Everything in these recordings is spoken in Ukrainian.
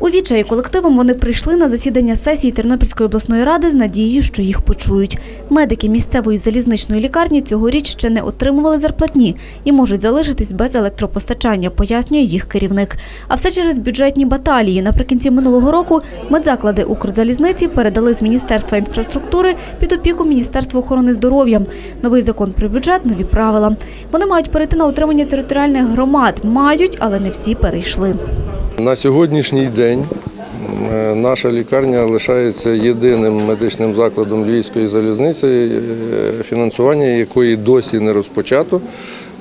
У відчаї колективом вони прийшли на засідання сесії Тернопільської обласної ради з надією, що їх почують. Медики місцевої залізничної лікарні цьогоріч ще не отримували зарплатні і можуть залишитись без електропостачання, пояснює їх керівник. А все через бюджетні баталії. Наприкінці минулого року медзаклади Укрзалізниці передали з Міністерства інфраструктури під опіку Міністерства охорони здоров'я. Новий закон про бюджет, нові правила. Вони мають перейти на утримання територіальних громад. Мають, але не всі перейшли. На сьогоднішній день е, наша лікарня лишається єдиним медичним закладом Львівської залізниці, е, фінансування якої досі не розпочато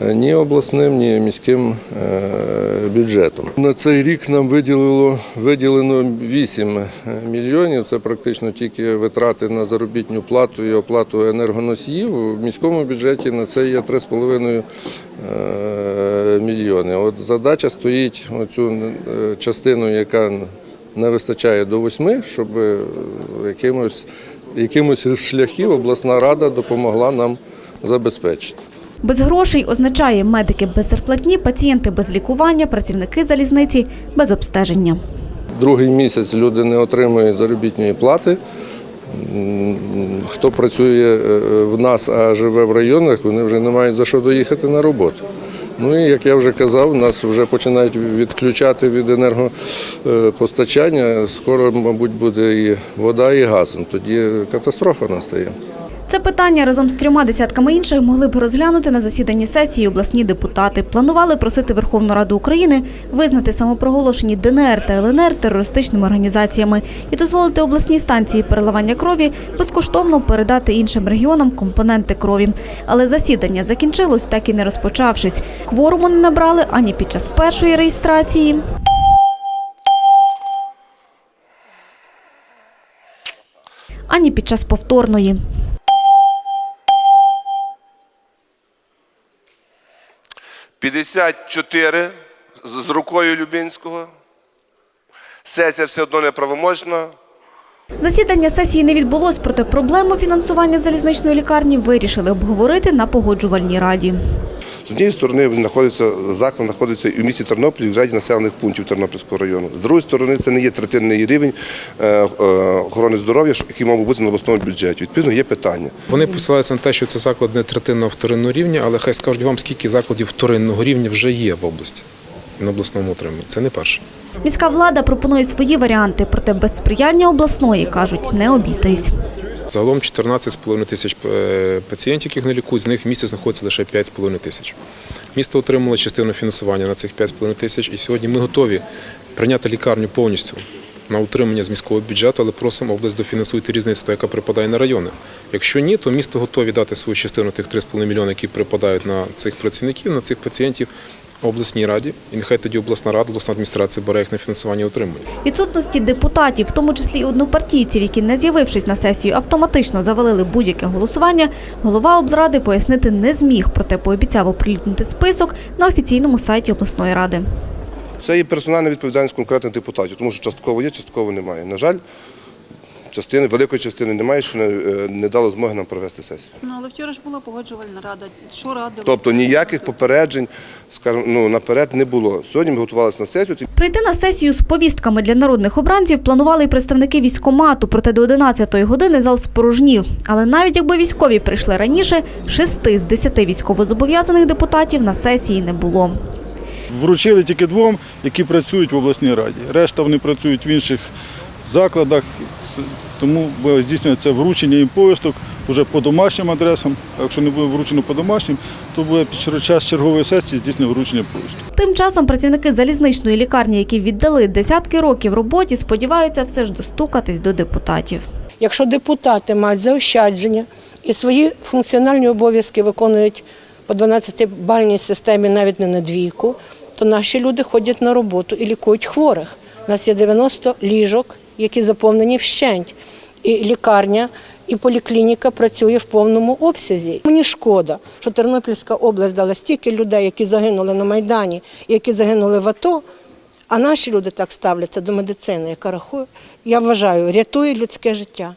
ні обласним, ні міським е, бюджетом. На цей рік нам виділило виділено 8 мільйонів. Це практично тільки витрати на заробітну плату і оплату енергоносіїв. В міському бюджеті на це є 3,5 е, мільйони. От задача стоїть оцю е, частину, яка не вистачає до восьми, щоб е, якимось, якимось шляхів обласна рада допомогла нам забезпечити. Без грошей означає медики без зарплатні, пацієнти без лікування, працівники залізниці без обстеження. Другий місяць люди не отримують заробітної плати. Хто працює е, в нас, а живе в районах, вони вже не мають за що доїхати на роботу. Ну і як я вже казав, нас вже починають відключати від енергопостачання. Скоро, мабуть, буде і вода, і газ. Тоді катастрофа настає. Це питання разом з трьома десятками інших могли б розглянути на засіданні сесії обласні депутати. Планували просити Верховну Раду України визнати самопроголошені ДНР та ЛНР терористичними організаціями і дозволити обласній станції переливання крові безкоштовно передати іншим регіонам компоненти крові. Але засідання закінчилось, так і не розпочавшись. Кворуму не набрали ані під час першої реєстрації. Ані під час повторної. – 54 з рукою Любінського. Сесія все одно неправоможна. Засідання сесії не відбулось, проте проблему фінансування залізничної лікарні вирішили обговорити на погоджувальній раді. З однієї сторони він знаходиться, заклад знаходиться і в місті Тернопіль, в ряді населених пунктів Тернопільського району. З другої сторони, це не є третинний рівень е, е, охорони здоров'я, який мав бути на обласному бюджеті. Відповідно, є питання. Вони посилаються на те, що це заклад не третинного вторинного рівня, але хай скажуть вам, скільки закладів вторинного рівня вже є в області на обласному утриманні. Це не перше. Міська влада пропонує свої варіанти, проте без сприяння обласної, кажуть, не обійтись. Загалом 14,5 тисяч е, пацієнтів, яких не лікують, з них в місті знаходиться лише 5,5 тисяч. Місто отримало частину фінансування на цих 5,5 тисяч, і сьогодні ми готові прийняти лікарню повністю на утримання з міського бюджету, але просимо область дофінансуйте різницю, яка припадає на райони. Якщо ні, то місто готові дати свою частину тих 3,5 мільйони, які припадають на цих працівників, на цих пацієнтів обласній раді. І нехай тоді обласна рада, обласна адміністрація бере їх на фінансування і утримує. Відсутності депутатів, в тому числі й однопартійців, які, не з'явившись на сесію, автоматично завалили будь-яке голосування, голова облради пояснити не зміг, проте пообіцяв оприлюднити список на офіційному сайті обласної ради. Це є персональна відповідальність конкретних депутатів, тому що частково є, частково немає. На жаль, частини, великої частини немає, що не, е, не дало змоги нам провести сесію. Ну, але вчора ж була погоджувальна рада. Що радилися? Тобто ніяких попереджень, скажімо, ну, наперед не було. Сьогодні ми готувалися на сесію. Прийти на сесію з повістками для народних обранців планували й представники військкомату, проте до 11-ї години зал спорожнів. Але навіть якби військові прийшли раніше, шести з десяти військовозобов'язаних депутатів на сесії не було. Вручили тільки двом, які працюють в обласній раді. Решта вони працюють в інших закладах, тому здійснюється вручення їм повісток вже по домашнім адресам. А якщо не буде вручено по домашнім, то буде під час чергової сесії здійснено вручення повісток. Тим часом працівники залізничної лікарні, які віддали десятки років роботі, сподіваються все ж достукатись до депутатів. Якщо депутати мають заощадження і свої функціональні обов'язки виконують по 12-бальній системі навіть не на двійку, то наші люди ходять на роботу і лікують хворих. У нас є 90 ліжок, які заповнені вщент. І лікарня, і поліклініка працює в повному обсязі. Мені шкода, що Тернопільська область дала стільки людей, які загинули на Майдані, які загинули в АТО. А наші люди так ставляться до медицини, яка рахує, я вважаю, рятує людське життя.